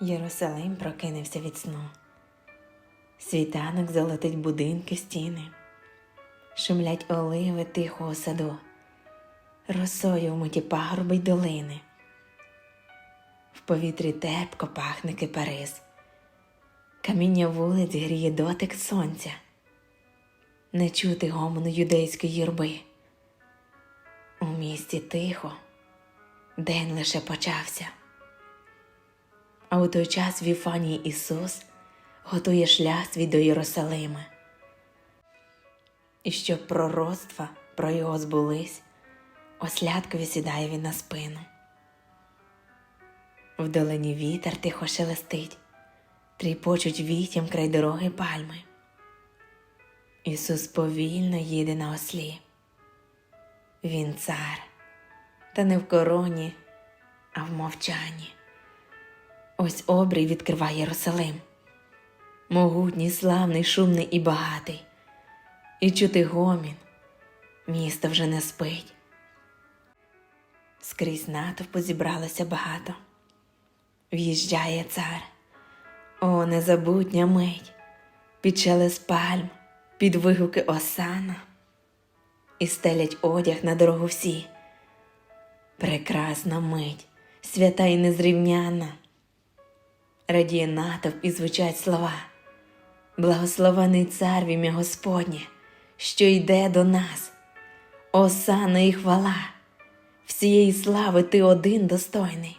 Єрусалим прокинувся від сну. Світанок золотить будинки стіни, шумлять оливи тихого саду, росою вмиті пагорби й долини. В повітрі тепко пахне кипарис, каміння вулиць гріє дотик сонця, не чути гомону юдейської юрби. У місті тихо, день лише почався. А у той час в Віфанії Ісус готує шлях свій до Єрусалима. І щоб пророцтва про його збулись, ослядкові сідає він на спину. В долині вітер тихо шелестить, тріпочуть вітям край дороги пальми. Ісус повільно їде на ослі. Він цар, та не в короні, а в мовчанні. Ось обрій відкриває Єрусалим. Могутній, славний, шумний і багатий. І чути гомін, місто вже не спить. Скрізь натовпу зібралося багато. В'їжджає цар, о, незабутня мить, під шелест пальм, під вигуки осана, і стелять одяг на дорогу всі. Прекрасна мить, свята і незрівняна. Радіє натовп і звучать слова. Благословений цар в ім'я Господнє, що йде до нас. Осана і хвала, всієї слави ти один достойний.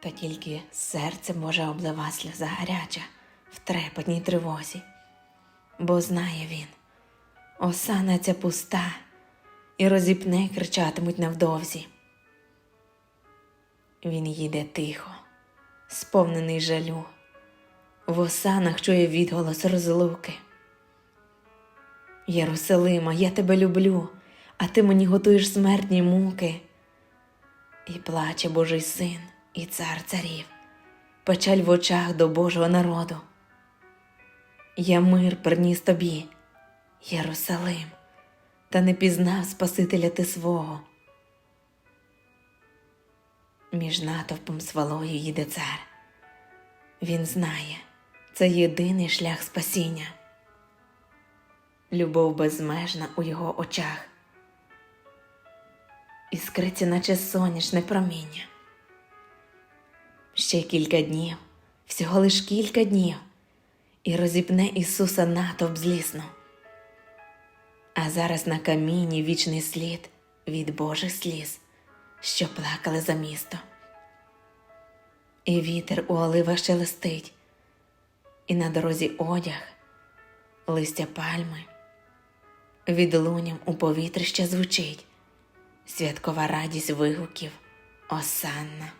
Та тільки серце може облива сльоза гаряча в трепетній тривозі, бо знає він, осана ця пуста, і розіпне кричатимуть невдовзі. Він їде тихо, сповнений жалю, в осанах чує відголос розлуки. Єрусалима, я тебе люблю, а ти мені готуєш смертні муки. І плаче Божий син, і цар царів, печаль в очах до Божого народу. Я мир приніс тобі, Єрусалим, та не пізнав Спасителя ти свого. Між натовпом свалою їде цар. Він знає, це єдиний шлях спасіння. Любов безмежна у його очах. Іскриться, наче сонячне проміння. Ще кілька днів, всього лиш кілька днів, і розіпне Ісуса натовп злісно. А зараз на каміні вічний слід від Божих сліз що плакали за місто. І вітер у оливах шелестить, і на дорозі одяг, листя пальми, від луням у повітрі ще звучить святкова радість вигуків осанна.